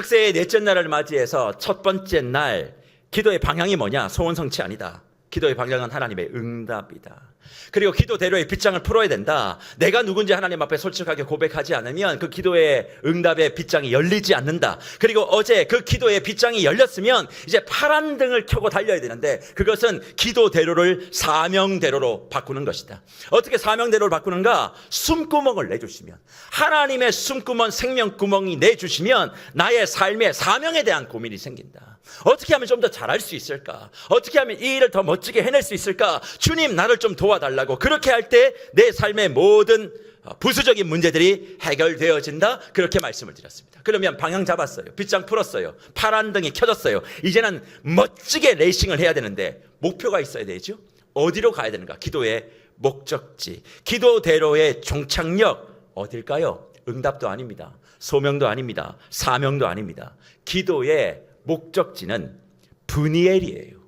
특세의 넷째 날을 맞이해서 첫 번째 날 기도의 방향이 뭐냐? 소원 성취 아니다. 기도의 방향은 하나님의 응답이다. 그리고 기도대로의 빗장을 풀어야 된다. 내가 누군지 하나님 앞에 솔직하게 고백하지 않으면 그 기도의 응답의 빗장이 열리지 않는다. 그리고 어제 그 기도의 빗장이 열렸으면 이제 파란 등을 켜고 달려야 되는데 그것은 기도대로를 사명대로로 바꾸는 것이다. 어떻게 사명대로를 바꾸는가? 숨구멍을 내주시면 하나님의 숨구멍 생명구멍이 내주시면 나의 삶의 사명에 대한 고민이 생긴다. 어떻게 하면 좀 더 잘할 수 있을까? 어떻게 하면 이 일을 더 멋지게 해낼 수 있을까? 주님 나를 좀 도와달라고 그렇게 할 때 내 삶의 모든 어, 부수적인 문제들이 해결되어진다. 그렇게 말씀을 드렸습니다. 그러면 방향 잡았어요. 빗장 풀었어요. 파란 등이 켜졌어요. 이제는 멋지게 레이싱을 해야 되는데 목표가 있어야 되죠. 어디로 가야 되는가? 기도의 목적지. 기도대로의 종착역 어딜까요? 응답도 아닙니다. 소명도 아닙니다. 사명도 아닙니다. 기도의 목적지는 분이엘이에요.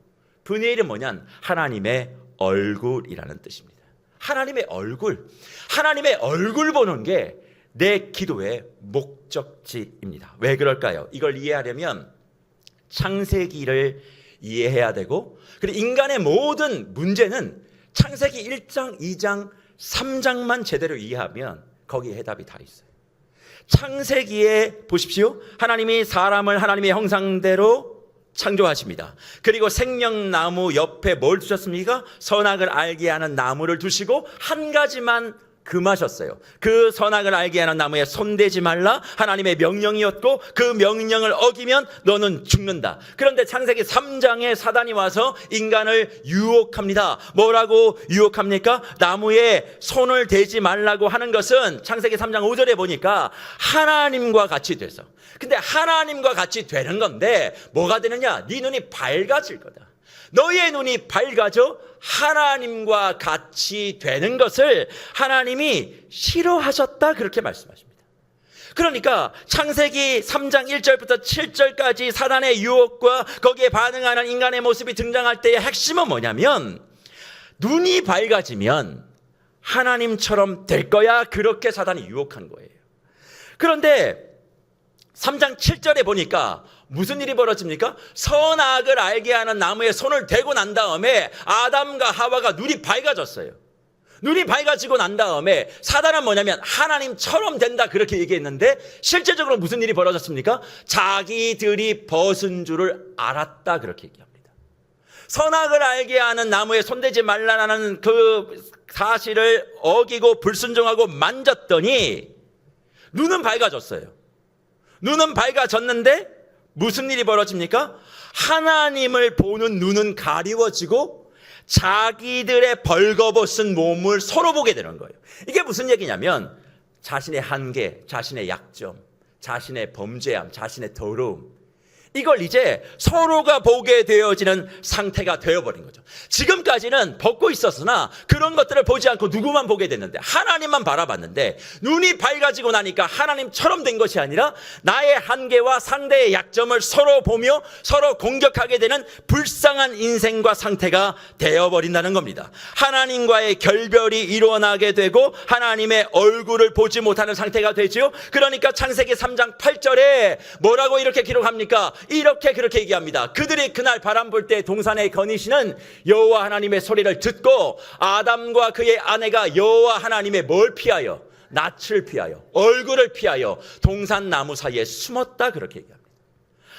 분이엘이 뭐냐면 하나님의 얼굴이라는 뜻입니다. 하나님의 얼굴. 하나님의 얼굴 보는 게 내 기도의 목적지입니다. 왜 그럴까요? 이걸 이해하려면 창세기를 이해해야 되고 그리고 인간의 모든 문제는 창세기 1장, 2장, 3장만 제대로 이해하면 거기에 해답이 다 있어요. 창세기에 보십시오. 하나님이 사람을 하나님의 형상대로 창조하십니다. 그리고 생명나무 옆에 뭘 두셨습니까? 선악을 알게 하는 나무를 두시고 한 가지만 금하셨어요. 그 선악을 알게 하는 나무에 손대지 말라 하나님의 명령이었고 그 명령을 어기면 너는 죽는다. 그런데 창세기 3장에 사단이 와서 인간을 유혹합니다. 뭐라고 유혹합니까? 나무에 손을 대지 말라고 하는 것은 창세기 3장 5절에 보니까 하나님과 같이 돼서 근데 하나님과 같이 되는 건데 뭐가 되느냐? 네 눈이 밝아질 거다. 너의 눈이 밝아져 하나님과 같이 되는 것을 하나님이 싫어하셨다 그렇게 말씀하십니다. 그러니까 창세기 3장 1절부터 7절까지 사단의 유혹과 거기에 반응하는 인간의 모습이 등장할 때의 핵심은 뭐냐면 눈이 밝아지면 하나님처럼 될 거야 그렇게 사단이 유혹한 거예요. 그런데 3장 7절에 보니까 무슨 일이 벌어집니까? 선악을 알게 하는 나무에 손을 대고 난 다음에 아담과 하와가 눈이 밝아졌어요. 눈이 밝아지고 난 다음에 사단은 뭐냐면 하나님처럼 된다 그렇게 얘기했는데 실제적으로 무슨 일이 벌어졌습니까? 자기들이 벗은 줄을 알았다 그렇게 얘기합니다. 선악을 알게 하는 나무에 손대지 말라는 그 사실을 어기고 불순종하고 만졌더니 눈은 밝아졌어요. 눈은 밝아졌는데 무슨 일이 벌어집니까? 하나님을 보는 눈은 가리워지고 자기들의 벌거벗은 몸을 서로 보게 되는 거예요. 이게 무슨 얘기냐면 자신의 한계, 자신의 약점, 자신의 범죄함, 자신의 더러움, 이걸 이제 서로가 보게 되어지는 상태가 되어버린 거죠. 지금까지는 벗고 있었으나 그런 것들을 보지 않고 누구만 보게 됐는데 하나님만 바라봤는데 눈이 밝아지고 나니까 하나님처럼 된 것이 아니라 나의 한계와 상대의 약점을 서로 보며 서로 공격하게 되는 불쌍한 인생과 상태가 되어버린다는 겁니다. 하나님과의 결별이 일어나게 되고 하나님의 얼굴을 보지 못하는 상태가 되지요. 그러니까 창세기 3장 8절에 뭐라고 이렇게 기록합니까? 이렇게 그렇게 얘기합니다. 그들이 그날 바람 불 때 동산에 거니시는 여호와 하나님의 소리를 듣고 아담과 그의 아내가 여호와 하나님의 뭘 피하여 낯을 피하여 얼굴을 피하여 동산 나무 사이에 숨었다 그렇게 얘기합니다.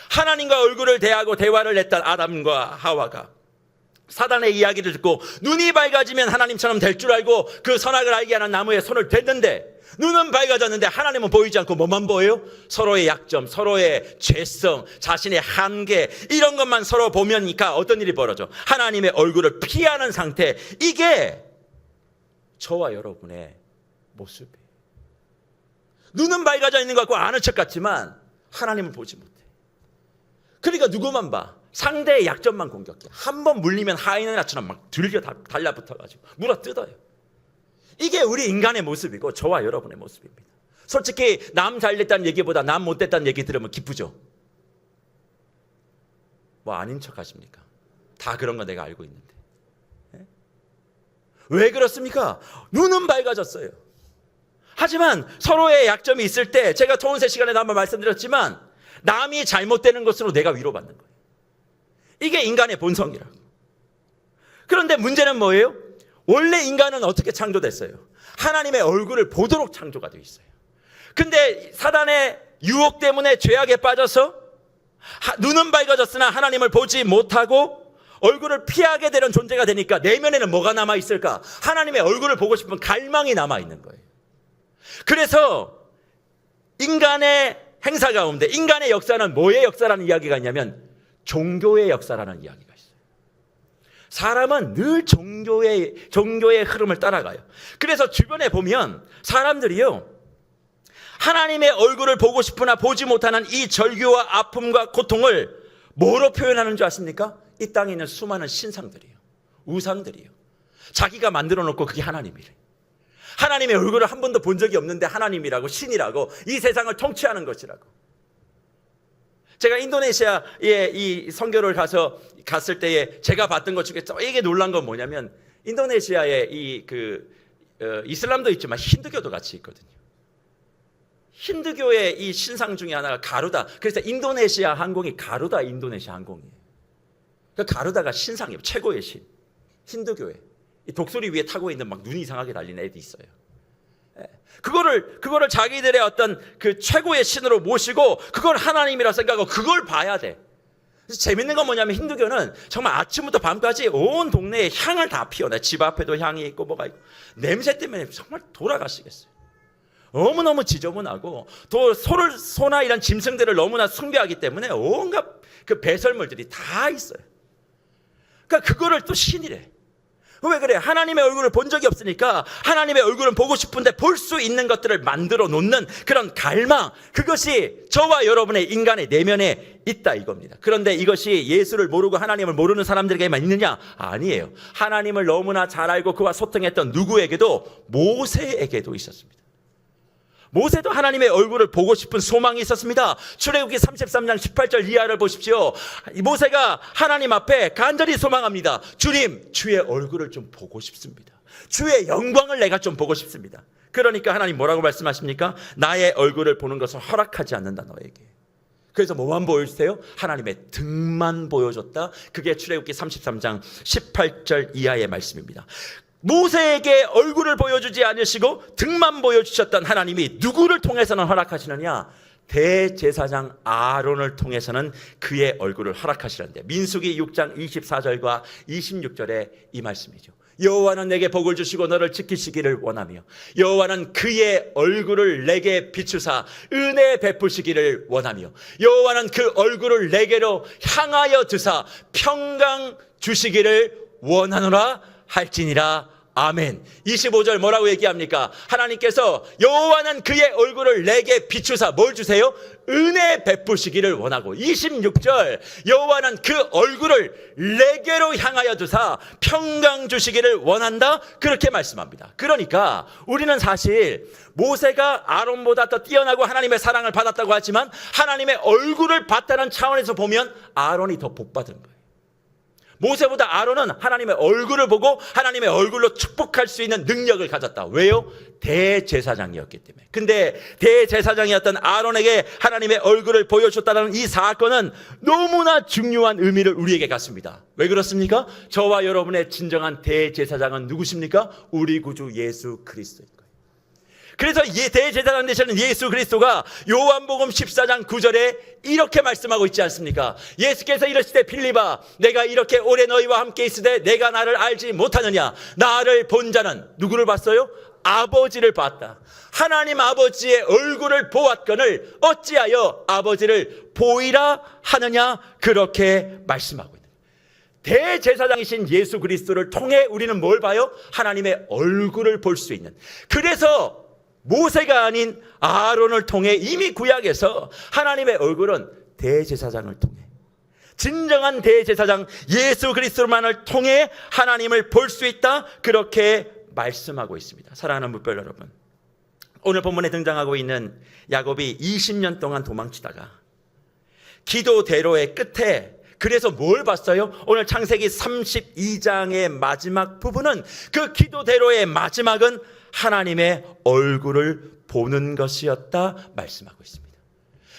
하나님과 얼굴을 대하고 대화를 했던 아담과 하와가 사단의 이야기를 듣고 눈이 밝아지면 하나님처럼 될 줄 알고 그 선악을 알게 하는 나무에 손을 댔는데 눈은 밝아졌는데 하나님은 보이지 않고 뭐만 보여요? 서로의 약점, 서로의 죄성, 자신의 한계 이런 것만 서로 보면니까 어떤 일이 벌어져? 하나님의 얼굴을 피하는 상태. 이게 저와 여러분의 모습이에요. 눈은 밝아져 있는 것 같고 아는 척 같지만 하나님을 보지 못해. 그러니까 누구만 봐? 상대의 약점만 공격해. 한 번 물리면 하이는 나처럼 막 다- 달라붙어가지고 물어 뜯어요. 이게 우리 인간의 모습이고 저와 여러분의 모습입니다. 솔직히 남 잘됐다는 얘기보다 남 못됐다는 얘기 들으면 기쁘죠? 뭐 아닌 척 하십니까? 다 그런 거 내가 알고 있는데. 예? 왜 그렇습니까? 눈은 밝아졌어요. 하지만 서로의 약점이 있을 때 제가 토은세 시간에도 한번 말씀드렸지만 남이 잘못되는 것으로 내가 위로받는 거예요. 이게 인간의 본성이라고. 그런데 문제는 뭐예요? 원래 인간은 어떻게 창조됐어요? 하나님의 얼굴을 보도록 창조가 되어 있어요. 근데 사단의 유혹 때문에 죄악에 빠져서 하- 눈은 밝아졌으나 하나님을 보지 못하고 얼굴을 피하게 되는 존재가 되니까 내면에는 뭐가 남아 있을까? 하나님의 얼굴을 보고 싶은 갈망이 남아 있는 거예요. 그래서 인간의 행사 가운데 인간의 역사는 뭐의 역사라는 이야기가 있냐면 종교의 역사라는 이야기가. 사람은 늘 종교의 종교의 흐름을 따라가요. 그래서 주변에 보면 사람들이요. 하나님의 얼굴을 보고 싶으나 보지 못하는 이 절규와 아픔과 고통을 뭐로 표현하는 줄 아십니까? 이 땅에 있는 수많은 신상들이에요. 우상들이에요. 자기가 만들어 놓고 그게 하나님이래. 하나님의 얼굴을 한 번도 본 적이 없는데 하나님이라고 신이라고 이 세상을 통치하는 것이라고. 제가 인도네시아에 이 선교를 가서 갔을 때에 제가 봤던 것 중에 되게 놀란 건 뭐냐면 인도네시아에 이그 이슬람도 있지만 힌두교도 같이 있거든요. 힌두교의 이 신상 중에 하나가 가루다. 그래서 인도네시아 항공이 가루다 인도네시아 항공이에요. 그 가루다가 신상이에요. 최고의 신. 힌두교에. 이 독수리 위에 타고 있는 막 눈이 이상하게 달린 애도 있어요. 예. 그거를 그거를 자기들의 어떤 그 최고의 신으로 모시고 그걸 하나님이라 생각하고 그걸 봐야 돼. 재밌는 건 뭐냐면 힌두교는 정말 아침부터 밤까지 온 동네에 향을 다 피워내. 집 앞에도 향이 있고 뭐가 있고 냄새 때문에 정말 돌아가시겠어요. 너무너무 지저분하고 또 소를 소나 이런 짐승들을 너무나 숭배하기 때문에 온갖 그 배설물들이 다 있어요. 그러니까 그거를 또 신이래. 왜 그래? 하나님의 얼굴을 본 적이 없으니까 하나님의 얼굴은 보고 싶은데 볼 수 있는 것들을 만들어 놓는 그런 갈망 그것이 저와 여러분의 인간의 내면에 있다 이겁니다. 그런데 이것이 예수를 모르고 하나님을 모르는 사람들에게만 있느냐? 아니에요. 하나님을 너무나 잘 알고 그와 소통했던 누구에게도 모세에게도 있었습니다. 모세도 하나님의 얼굴을 보고 싶은 소망이 있었습니다. 출애굽기 33장 18절 이하를 보십시오. 모세가 하나님 앞에 간절히 소망합니다. 주님, 주의 얼굴을 좀 보고 싶습니다. 주의 영광을 내가 좀 보고 싶습니다. 그러니까 하나님 뭐라고 말씀하십니까? 나의 얼굴을 보는 것을 허락하지 않는다 너에게. 그래서 뭐만 보여주세요? 하나님의 등만 보여줬다. 그게 출애굽기 33장 18절 이하의 말씀입니다. 모세에게 얼굴을 보여주지 않으시고 등만 보여주셨던 하나님이 누구를 통해서는 허락하시느냐? 대제사장 아론을 통해서는 그의 얼굴을 허락하시는데 민수기 6장 24절과 26절에 이 말씀이죠. 여호와는 내게 복을 주시고 너를 지키시기를 원하며 여호와는 그의 얼굴을 내게 비추사 은혜 베푸시기를 원하며 여호와는 그 얼굴을 내게로 향하여 드사 평강 주시기를 원하노라 할지니라 아멘. 25절 뭐라고 얘기합니까? 하나님께서 여호와는 그의 얼굴을 내게 비추사 뭘 주세요? 은혜 베푸시기를 원하고 26절 여호와는 그 얼굴을 내게로 향하여 두사 평강 주시기를 원한다 그렇게 말씀합니다. 그러니까 우리는 사실 모세가 아론보다 더 뛰어나고 하나님의 사랑을 받았다고 하지만 하나님의 얼굴을 봤다는 차원에서 보면 아론이 더 복받은 거예요. 모세보다 아론은 하나님의 얼굴을 보고 하나님의 얼굴로 축복할 수 있는 능력을 가졌다. 왜요? 대제사장이었기 때문에. 근데 대제사장이었던 아론에게 하나님의 얼굴을 보여줬다는 이 사건은 너무나 중요한 의미를 우리에게 갖습니다. 왜 그렇습니까? 저와 여러분의 진정한 대제사장은 누구십니까? 우리 구주 예수 그리스도인 거예요. 그래서 이 대제사장 되시는 예수 그리스도가 요한복음 14장 9절에 이렇게 말씀하고 있지 않습니까? 예수께서 이러실 때 빌리바 내가 이렇게 오래 너희와 함께 있으되 내가 나를 알지 못하느냐 나를 본 자는 누구를 봤어요? 아버지를 봤다. 하나님 아버지의 얼굴을 보았거늘 어찌하여 아버지를 보이라 하느냐 그렇게 말씀하고 있다. 대제사장이신 예수 그리스도를 통해 우리는 뭘 봐요? 하나님의 얼굴을 볼 수 있는. 그래서 모세가 아닌 아론을 통해 이미 구약에서 하나님의 얼굴은 대제사장을 통해 진정한 대제사장 예수 그리스도만을 통해 하나님을 볼 수 있다. 그렇게 말씀하고 있습니다. 사랑하는 무별 여러분. 오늘 본문에 등장하고 있는 야곱이 20년 동안 도망치다가 기도대로의 끝에 그래서 뭘 봤어요? 오늘 창세기 32장의 마지막 부분은 그 기도대로의 마지막은 하나님의 얼굴을 보는 것이었다 말씀하고 있습니다.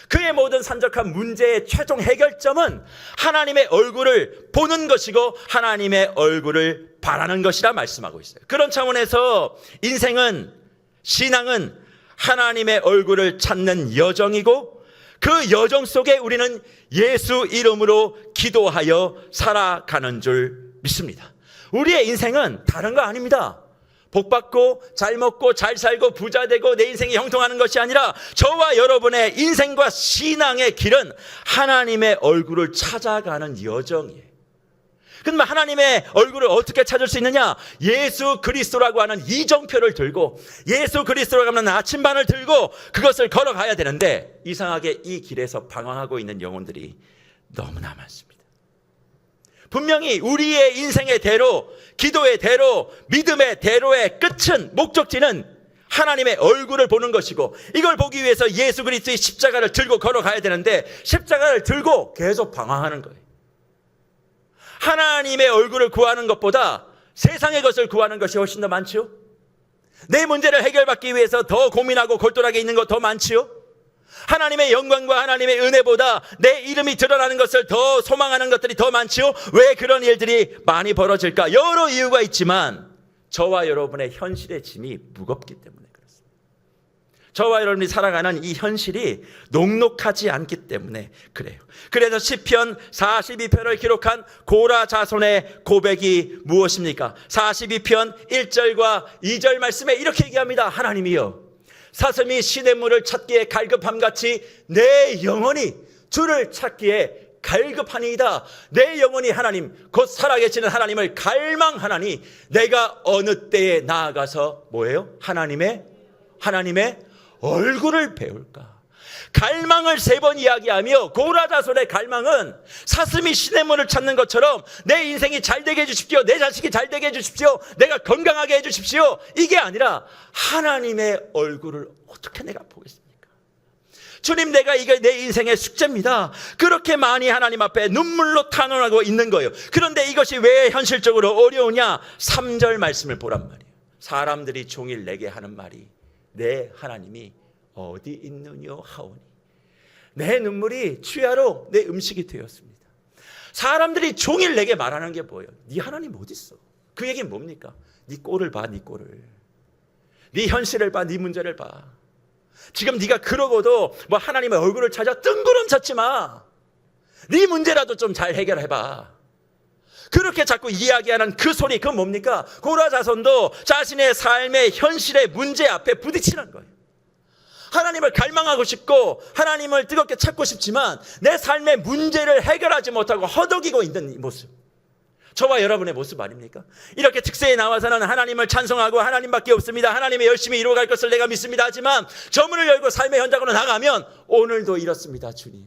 그의 모든 산적한 문제의 최종 해결점은 하나님의 얼굴을 보는 것이고 하나님의 얼굴을 바라는 것이라 말씀하고 있어요. 그런 차원에서 인생은 신앙은 하나님의 얼굴을 찾는 여정이고 그 여정 속에 우리는 예수 이름으로 기도하여 살아가는 줄 믿습니다. 우리의 인생은 다른 거 아닙니다. 복 받고 잘 먹고 잘 살고 부자 되고 내 인생이 형통하는 것이 아니라 저와 여러분의 인생과 신앙의 길은 하나님의 얼굴을 찾아가는 여정이에요. 그러면 하나님의 얼굴을 어떻게 찾을 수 있느냐? 예수 그리스도라고 하는 이정표를 들고 예수 그리스도라고 하는 아침반을 들고 그것을 걸어가야 되는데 이상하게 이 길에서 방황하고 있는 영혼들이 너무나 많습니다. 분명히 우리의 인생의 대로, 기도의 대로, 믿음의 대로의 끝은, 목적지는 하나님의 얼굴을 보는 것이고 이걸 보기 위해서 예수 그리스도의 십자가를 들고 걸어가야 되는데 십자가를 들고 계속 방황하는 거예요. 하나님의 얼굴을 구하는 것보다 세상의 것을 구하는 것이 훨씬 더 많지요? 내 문제를 해결받기 위해서 더 고민하고 골똘하게 있는 것 더 많지요? 하나님의 영광과 하나님의 은혜보다 내 이름이 드러나는 것을 더 소망하는 것들이 더 많지요? 왜 그런 일들이 많이 벌어질까? 여러 이유가 있지만 저와 여러분의 현실의 짐이 무겁기 때문에 그렇습니다. 저와 여러분이 살아가는 이 현실이 녹록하지 않기 때문에 그래요. 그래서 시편 42편을 기록한 고라 자손의 고백이 무엇입니까? 42편 1절과 2절 말씀에 이렇게 얘기합니다. 하나님이여 사슴이 시냇물을 찾기에 갈급함 같이 내 영혼이 주를 찾기에 갈급하니이다. 내 영혼이 하나님, 곧 살아계시는 하나님을 갈망하나니 내가 어느 때에 나아가서 뭐예요? 하나님의, 하나님의 얼굴을 배울까? 갈망을 세 번 이야기하며 고라자손의 갈망은 사슴이 시냇물을 찾는 것처럼 내 인생이 잘 되게 해주십시오. 내 자식이 잘 되게 해주십시오. 내가 건강하게 해주십시오. 이게 아니라 하나님의 얼굴을 어떻게 내가 보겠습니까? 주님, 내가 이게 내 인생의 숙제입니다. 그렇게 많이 하나님 앞에 눈물로 탄원하고 있는 거예요. 그런데 이것이 왜 현실적으로 어려우냐? 3절 말씀을 보란 말이에요. 사람들이 종일 내게 하는 말이 내 하나님이 어디 있느뇨 하오니 내 눈물이 취하로 내 음식이 되었습니다. 사람들이 종일 내게 말하는 게 뭐예요? 네 하나님 어디 있어? 그 얘기는 뭡니까? 네 꼴을 봐, 네 꼴을. 네 현실을 봐, 네 문제를 봐. 지금 네가 그러고도 뭐 하나님의 얼굴을 찾아 뜬구름 찾지 마. 네 문제라도 좀 잘 해결해 봐. 그렇게 자꾸 이야기하는 그 소리, 그건 뭡니까? 고라 자손도 자신의 삶의 현실의 문제 앞에 부딪히는 거예요. 하나님을 갈망하고 싶고 하나님을 뜨겁게 찾고 싶지만 내 삶의 문제를 해결하지 못하고 허덕이고 있는 이 모습. 저와 여러분의 모습 아닙니까? 이렇게 특세에 나와서는 하나님을 찬송하고 하나님밖에 없습니다. 하나님의 열심히 이루어갈 것을 내가 믿습니다. 하지만 저문을 열고 삶의 현장으로 나가면 오늘도 이렇습니다. 주님.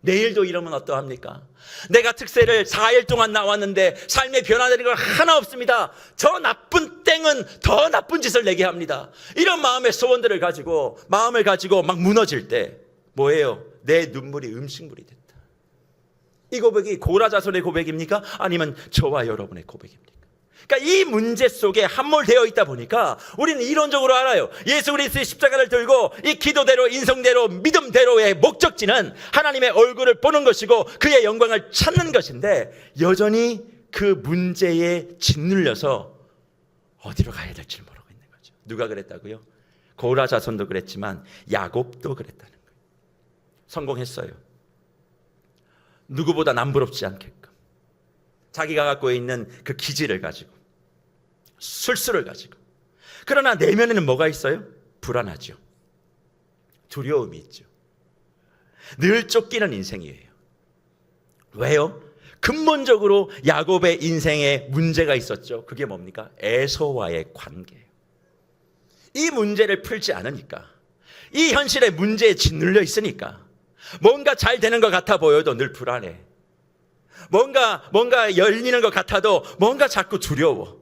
내일도 이러면 어떠합니까? 내가 특세를 4일 동안 나왔는데 삶의 변화되는 걸 하나 없습니다. 저 나쁜 땡은 더 나쁜 짓을 내게 합니다. 이런 마음의 소원들을 가지고 마음을 가지고 막 무너질 때 뭐예요? 내 눈물이 음식물이 됐다. 이 고백이 고라 자손의 고백입니까? 아니면 저와 여러분의 고백입니까? 그러니까 이 문제 속에 함몰되어 있다 보니까 우리는 이론적으로 알아요. 예수 그리스도의 십자가를 들고 이 기도대로 인성대로 믿음대로의 목적지는 하나님의 얼굴을 보는 것이고 그의 영광을 찾는 것인데 여전히 그 문제에 짓눌려서 어디로 가야 될지 모르고 있는 거죠. 누가 그랬다고요? 고라 자손도 그랬지만 야곱도 그랬다는 거예요. 성공했어요. 누구보다 남부럽지 않게끔 자기가 갖고 있는 그 기질을 가지고 술수를 가지고 그러나 내면에는 뭐가 있어요? 불안하죠. 두려움이 있죠. 늘 쫓기는 인생이에요. 왜요? 근본적으로 야곱의 인생에 문제가 있었죠. 그게 뭡니까? 에서와의 관계예요. 이 문제를 풀지 않으니까 이 현실의 문제에 짓눌려 있으니까 뭔가 잘 되는 것 같아 보여도 늘 불안해. 뭔가 뭔가 열리는 것 같아도 뭔가 자꾸 두려워.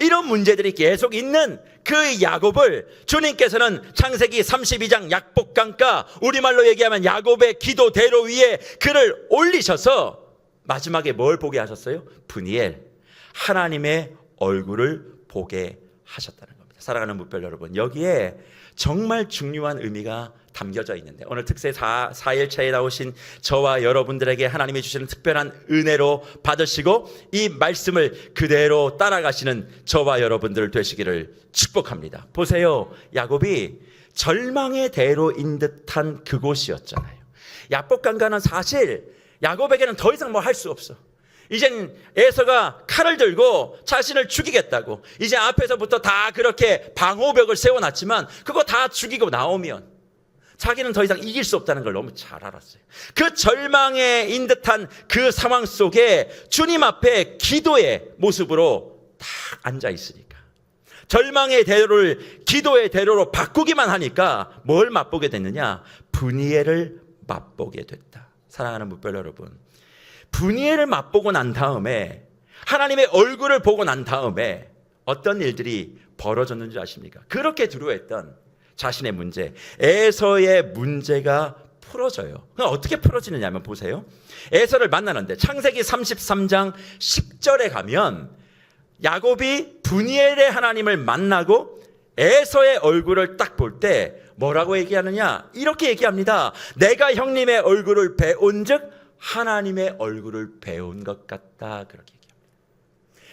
이런 문제들이 계속 있는 그 야곱을 주님께서는 창세기 32장 약복강가 우리말로 얘기하면 야곱의 기도대로 위에 그를 올리셔서 마지막에 뭘 보게 하셨어요? 분이엘 하나님의 얼굴을 보게 하셨다는 겁니다. 사랑하는 무별 여러분 여기에 정말 중요한 의미가 담겨져 있는데 오늘 특세 4, 4일차에 나오신 저와 여러분들에게 하나님이 주시는 특별한 은혜로 받으시고 이 말씀을 그대로 따라가시는 저와 여러분들 되시기를 축복합니다. 보세요. 야곱이 절망의 대로인 듯한 그곳이었잖아요. 야복강가는 사실 야곱에게는 더 이상 뭐 할 수 없어. 이젠 에서가 칼을 들고 자신을 죽이겠다고. 이제 앞에서부터 다 그렇게 방호벽을 세워놨지만 그거 다 죽이고 나오면 자기는 더 이상 이길 수 없다는 걸 너무 잘 알았어요. 그 절망에 인 듯한 그 상황 속에 주님 앞에 기도의 모습으로 딱 앉아 있으니까. 절망의 대로를 기도의 대로로 바꾸기만 하니까 뭘 맛보게 됐느냐? 분이엘을 맛보게 됐다. 사랑하는 무별 여러분. 분이엘을 맛보고 난 다음에 하나님의 얼굴을 보고 난 다음에 어떤 일들이 벌어졌는지 아십니까? 그렇게 두려워했던 자신의 문제, 에서의 문제가 풀어져요. 어떻게 풀어지느냐면 보세요. 에서를 만나는데 창세기 33장 10절에 가면 야곱이 분이엘의 하나님을 만나고 에서의 얼굴을 딱 볼 때 뭐라고 얘기하느냐? 이렇게 얘기합니다. 내가 형님의 얼굴을 배운즉 하나님의 얼굴을 배운 것 같다. 그렇게.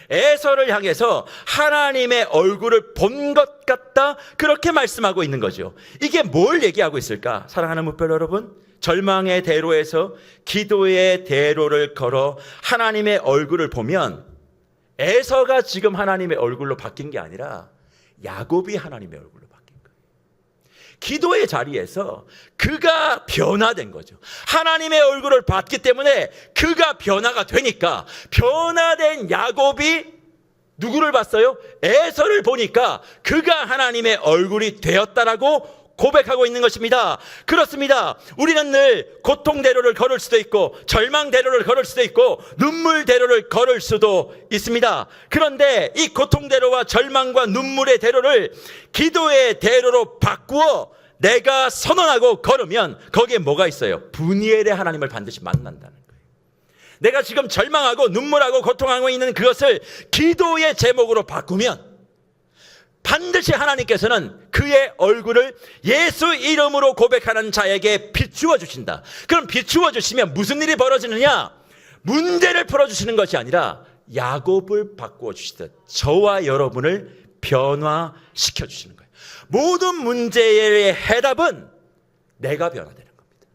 에서를 향해서 하나님의 얼굴을 본 것 같다. 그렇게 말씀하고 있는 거죠. 이게 뭘 얘기하고 있을까? 사랑하는 무별 여러분. 절망의 대로에서 기도의 대로를 걸어 하나님의 얼굴을 보면 에서가 지금 하나님의 얼굴로 바뀐 게 아니라 야곱이 하나님의 거예요. 기도의 자리에서 그가 변화된 거죠. 하나님의 얼굴을 봤기 때문에 그가 변화가 되니까 변화된 야곱이 누구를 봤어요? 에서를 보니까 그가 하나님의 얼굴이 되었다라고 고백하고 있는 것입니다. 그렇습니다. 우리는 늘 고통대로를 걸을 수도 있고, 절망대로를 걸을 수도 있고, 눈물대로를 걸을 수도 있습니다. 그런데 이 고통대로와 절망과 눈물의 대로를 기도의 대로로 바꾸어 내가 선언하고 걸으면 거기에 뭐가 있어요? 분이엘의 하나님을 반드시 만난다는 거예요. 내가 지금 절망하고 눈물하고 고통하고 있는 그것을 기도의 제목으로 바꾸면 반드시 하나님께서는 그의 얼굴을 예수 이름으로 고백하는 자에게 비추어 주신다. 그럼 비추어 주시면 무슨 일이 벌어지느냐? 문제를 풀어 주시는 것이 아니라 야곱을 바꾸어 주시듯 저와 여러분을 변화시켜 주시는 거예요. 모든 문제의 해답은 내가 변화되는 겁니다.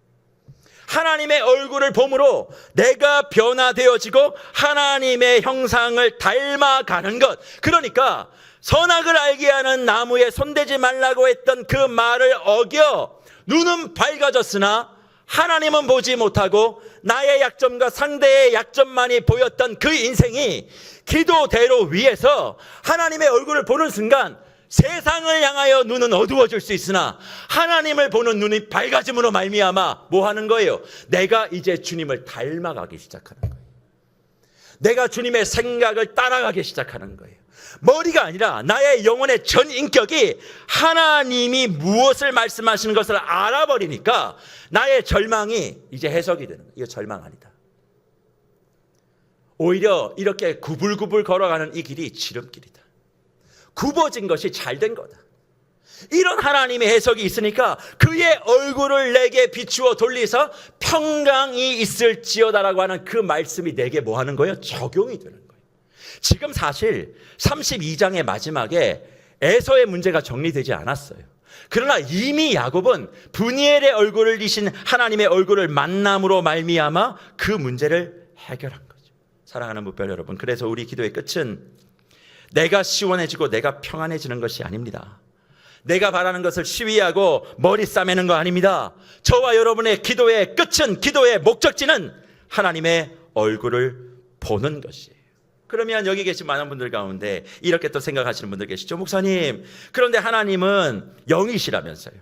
하나님의 얼굴을 봄으로 내가 변화되어지고 하나님의 형상을 닮아가는 것. 그러니까 선악을 알게 하는 나무에 손대지 말라고 했던 그 말을 어겨 눈은 밝아졌으나 하나님은 보지 못하고 나의 약점과 상대의 약점만이 보였던 그 인생이 기도대로 위에서 하나님의 얼굴을 보는 순간 세상을 향하여 눈은 어두워질 수 있으나 하나님을 보는 눈이 밝아짐으로 말미암아 뭐 하는 거예요? 내가 이제 주님을 닮아가기 시작하는 거예요. 내가 주님의 생각을 따라가기 시작하는 거예요. 머리가 아니라 나의 영혼의 전 인격이 하나님이 무엇을 말씀하시는 것을 알아버리니까 나의 절망이 이제 해석이 되는 거예요. 이거 절망 아니다. 오히려 이렇게 구불구불 걸어가는 이 길이 지름길이다. 굽어진 것이 잘 된 거다. 이런 하나님의 해석이 있으니까 그의 얼굴을 내게 비추어 돌리서 평강이 있을지어다라고 하는 그 말씀이 내게 뭐 하는 거예요? 적용이 되는 거예요. 지금 사실 32장의 마지막에 에서의 문제가 정리되지 않았어요. 그러나 이미 야곱은 분이엘의 얼굴을 이신 하나님의 얼굴을 만남으로 말미암아 그 문제를 해결한 거죠. 사랑하는 무별 여러분, 그래서 우리 기도의 끝은 내가 시원해지고 내가 평안해지는 것이 아닙니다. 내가 바라는 것을 시위하고 머리 싸매는 거 아닙니다. 저와 여러분의 기도의 끝은 기도의 목적지는 하나님의 얼굴을 보는 것이에요. 그러면 여기 계신 많은 분들 가운데 이렇게 또 생각하시는 분들 계시죠. 목사님, 그런데 하나님은 영이시라면서요.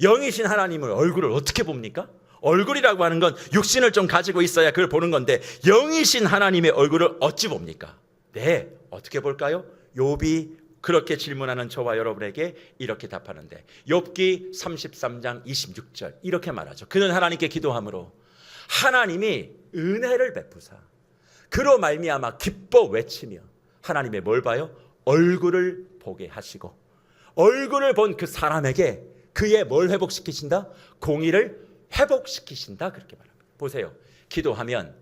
영이신 하나님을 얼굴을 어떻게 봅니까? 얼굴이라고 하는 건 육신을 좀 가지고 있어야 그걸 보는 건데 영이신 하나님의 얼굴을 어찌 봅니까? 네, 어떻게 볼까요? 욥이 그렇게 질문하는 저와 여러분에게 이렇게 답하는데 욥기 33장 26절 이렇게 말하죠. 그는 하나님께 기도함으로 하나님이 은혜를 베푸사 그로 말미암아 기뻐 외치며 하나님의 뭘 봐요? 얼굴을 보게 하시고 얼굴을 본 그 사람에게 그의 뭘 회복시키신다? 공의를 회복시키신다. 그렇게 말합니다. 보세요. 기도하면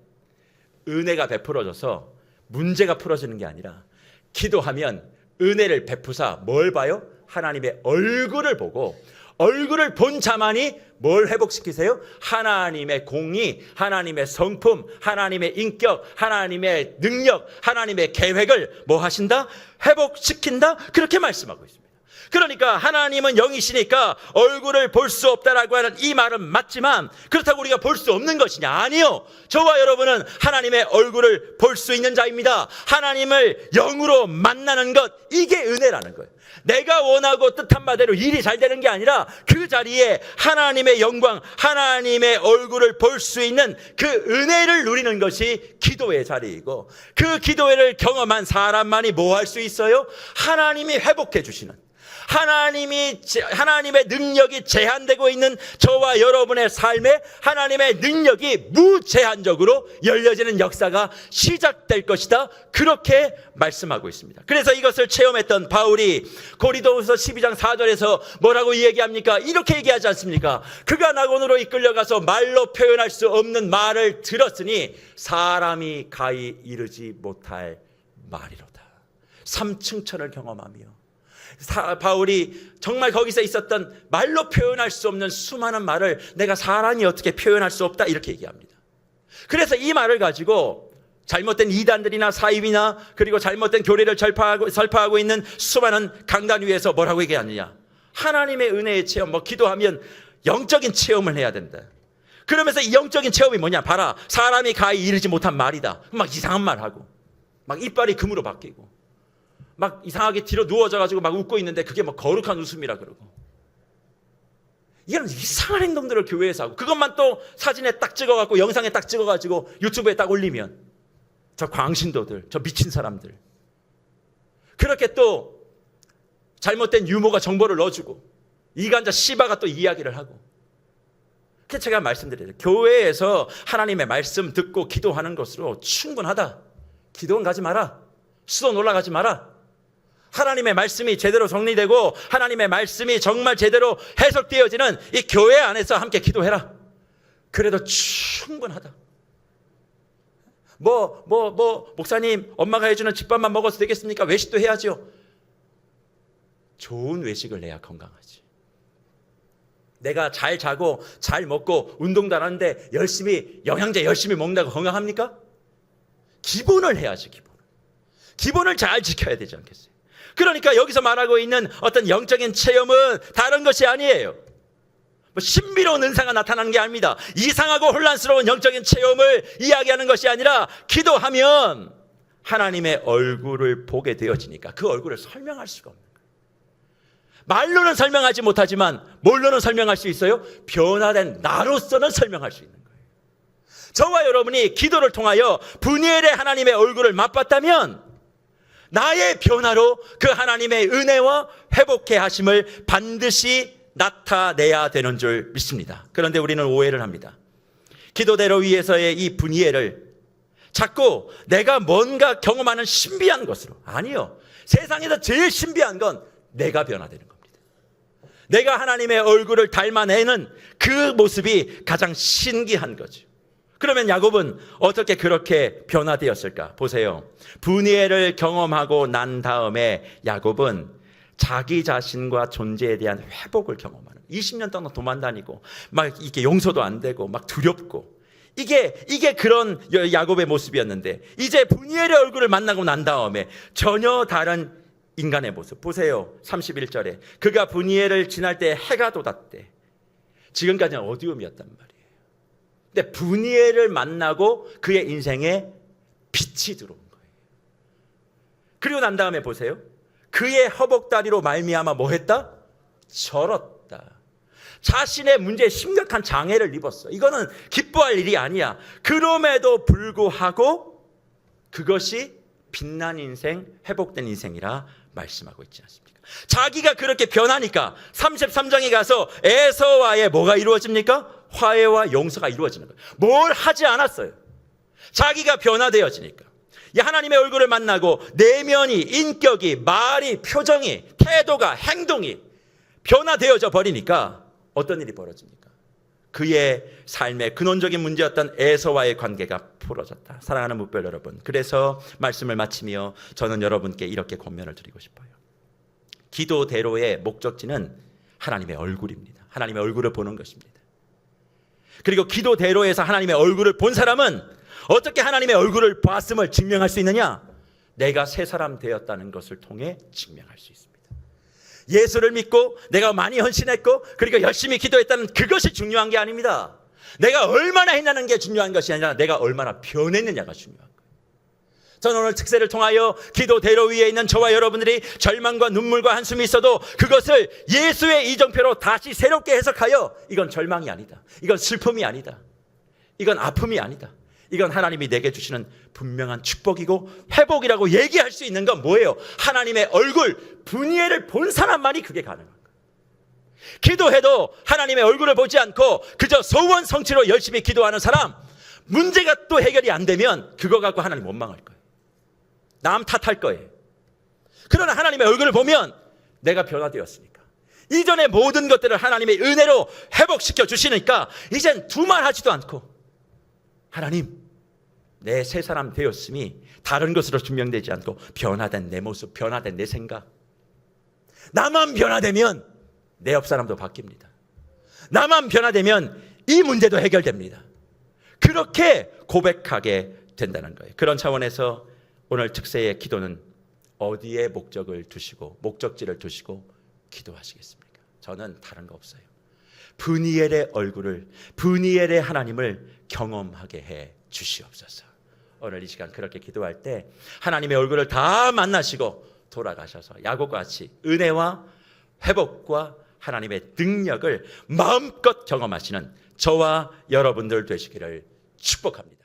은혜가 베풀어져서 문제가 풀어지는 게 아니라 기도하면 은혜를 베푸사 뭘 봐요? 하나님의 얼굴을 보고 얼굴을 본 자만이 뭘 회복시키세요? 하나님의 공의, 하나님의 성품, 하나님의 인격, 하나님의 능력, 하나님의 계획을 뭐 하신다? 회복시킨다? 그렇게 말씀하고 있습니다. 그러니까 하나님은 영이시니까 얼굴을 볼 수 없다라고 하는 이 말은 맞지만 그렇다고 우리가 볼 수 없는 것이냐? 아니요. 저와 여러분은 하나님의 얼굴을 볼 수 있는 자입니다. 하나님을 영으로 만나는 것 이게 은혜라는 거예요. 내가 원하고 뜻한 바대로 일이 잘 되는 게 아니라 그 자리에 하나님의 영광, 하나님의 얼굴을 볼 수 있는 그 은혜를 누리는 것이 기도의 자리이고 그 기도회를 경험한 사람만이 뭐 할 수 있어요? 하나님이 회복해 주시는 하나님이 하나님의 능력이 제한되고 있는 저와 여러분의 삶에 하나님의 능력이 무제한적으로 열려지는 역사가 시작될 것이다. 그렇게 말씀하고 있습니다. 그래서 이것을 체험했던 바울이 고리도후서 12장 4절에서 뭐라고 얘기합니까? 이렇게 얘기하지 않습니까? 그가 낙원으로 이끌려가서 말로 표현할 수 없는 말을 들었으니 사람이 가히 이르지 못할 말이로다. 삼층천을 경험하며 사, 바울이 정말 거기서 있었던 말로 표현할 수 없는 수많은 말을 내가 사람이 어떻게 표현할 수 없다 이렇게 얘기합니다. 그래서 이 말을 가지고 잘못된 이단들이나 사입이나 그리고 잘못된 교리를 절파하고, 설파하고 있는 수많은 강단 위에서 뭐라고 얘기하느냐. 하나님의 은혜의 체험, 뭐 기도하면 영적인 체험을 해야 된다. 그러면서 이 영적인 체험이 뭐냐? 봐라. 사람이 가히 이르지 못한 말이다. 막 이상한 말 하고. 막 이빨이 금으로 바뀌고. 막 이상하게 뒤로 누워져 가지고 막 웃고 있는데 그게 뭐 거룩한 웃음이라 그러고. 이런 이상한 행동들을 교회에서 하고 그것만 또 사진에 딱 찍어 갖고 영상에 딱 찍어 가지고 유튜브에 딱 올리면 저 광신도들, 저 미친 사람들. 그렇게 또 잘못된 유모가 정보를 넣어주고 이간자 시바가 또 이야기를 하고. 그래서 제가 말씀드려요. 교회에서 하나님의 말씀 듣고 기도하는 것으로 충분하다. 기도원 가지 마라. 수도 올라가지 마라. 하나님의 말씀이 제대로 정리되고 하나님의 말씀이 정말 제대로 해석되어지는 이 교회 안에서 함께 기도해라. 그래도 충분하다. 뭐, 뭐, 뭐, 목사님, 엄마가 해주는 집밥만 먹어도 되겠습니까? 외식도 해야죠. 좋은 외식을 해야 건강하지. 내가 잘 자고, 잘 먹고, 운동도 안 하는데 열심히, 영양제 열심히 먹는다고 건강합니까? 기본을 해야지, 기본. 기본을 잘 지켜야 되지 않겠어요? 그러니까 여기서 말하고 있는 어떤 영적인 체험은 다른 것이 아니에요. 뭐 신비로운 은사가 나타나는 게 아닙니다. 이상하고 혼란스러운 영적인 체험을 이야기하는 것이 아니라 기도하면 하나님의 얼굴을 보게 되어지니까 그 얼굴을 설명할 수가 없는 거예요. 말로는 설명하지 못하지만 뭘로는 설명할 수 있어요? 변화된 나로서는 설명할 수 있는 거예요. 저와 여러분이 기도를 통하여 분이엘의 하나님의 얼굴을 맛봤다면 나의 변화로 그 하나님의 은혜와 회복해 하심을 반드시 나타내야 되는 줄 믿습니다. 그런데 우리는 오해를 합니다. 기도대로 위에서의 이 분이엘을 자꾸 내가 뭔가 경험하는 신비한 것으로 아니요. 세상에서 제일 신비한 건 내가 변화되는 겁니다. 내가 하나님의 얼굴을 닮아내는 그 모습이 가장 신기한 거죠. 그러면 야곱은 어떻게 그렇게 변화되었을까? 보세요. 분이엘을 경험하고 난 다음에 야곱은 자기 자신과 존재에 대한 회복을 경험하는 20년 동안 도만 다니고 막 이게 용서도 안 되고 막 두렵고 이게 이게 그런 야곱의 모습이었는데 이제 분이엘의 얼굴을 만나고 난 다음에 전혀 다른 인간의 모습 보세요. 31절에 그가 분이엘을 지날 때 해가 돋았대. 지금까지는 어두움이었단 말이에요. 근데 분이엘을 만나고 그의 인생에 빛이 들어온 거예요. 그리고 난 다음에 보세요. 그의 허벅다리로 말미암아 뭐 했다? 절었다. 자신의 문제에 심각한 장애를 입었어. 이거는 기뻐할 일이 아니야. 그럼에도 불구하고 그것이 빛난 인생, 회복된 인생이라 말씀하고 있지 않습니까? 자기가 그렇게 변하니까 33장에 가서 에서와의 뭐가 이루어집니까? 화해와 용서가 이루어지는 거예요. 뭘 하지 않았어요. 자기가 변화되어지니까. 하나님의 얼굴을 만나고 내면이, 인격이, 말이, 표정이, 태도가, 행동이 변화되어져 버리니까 어떤 일이 벌어집니까? 그의 삶의 근원적인 문제였던 에서와의 관계가 풀어졌다. 사랑하는 무별 여러분. 그래서 말씀을 마치며 저는 여러분께 이렇게 권면을 드리고 싶어요. 기도대로의 목적지는 하나님의 얼굴입니다. 하나님의 얼굴을 보는 것입니다. 그리고 기도대로에서 하나님의 얼굴을 본 사람은 어떻게 하나님의 얼굴을 봤음을 증명할 수 있느냐? 내가 새 사람 되었다는 것을 통해 증명할 수 있습니다. 예수를 믿고 내가 많이 헌신했고 그리고 열심히 기도했다는 그것이 중요한 게 아닙니다. 내가 얼마나 했냐는 게 중요한 것이 아니라 내가 얼마나 변했느냐가 거예요. 저는 오늘 특세를 통하여 기도 대로 위에 있는 저와 여러분들이 절망과 눈물과 한숨이 있어도 그것을 예수의 이정표로 다시 새롭게 해석하여 이건 절망이 아니다. 이건 슬픔이 아니다. 이건 아픔이 아니다. 이건 하나님이 내게 주시는 분명한 축복이고 회복이라고 얘기할 수 있는 건 뭐예요? 하나님의 얼굴, 분이엘을 본 사람만이 그게 가능한 거예요. 기도해도 하나님의 얼굴을 보지 않고 그저 소원 성취로 열심히 기도하는 사람, 문제가 또 해결이 안 되면 그거 갖고 하나님 원망할 거예요. 남 탓할 거예요. 그러나 하나님의 얼굴을 보면 내가 변화되었으니까. 이전의 모든 것들을 하나님의 은혜로 회복시켜 주시니까 이젠 두말 하지도 않고 하나님 내 새 사람 되었음이 다른 것으로 증명되지 않고 변화된 내 모습, 변화된 내 생각. 나만 변화되면 내 옆 사람도 바뀝니다. 나만 변화되면 이 문제도 해결됩니다. 그렇게 고백하게 된다는 거예요. 그런 차원에서 오늘 특세의 기도는 어디에 목적을 두시고 목적지를 두시고 기도하시겠습니까? 저는 다른 거 없어요. 브니엘의 얼굴을 브니엘의 하나님을 경험하게 해 주시옵소서. 오늘 이 시간 그렇게 기도할 때 하나님의 얼굴을 다 만나시고 돌아가셔서 야곱과 같이 은혜와 회복과 하나님의 능력을 마음껏 경험하시는 저와 여러분들 되시기를 축복합니다.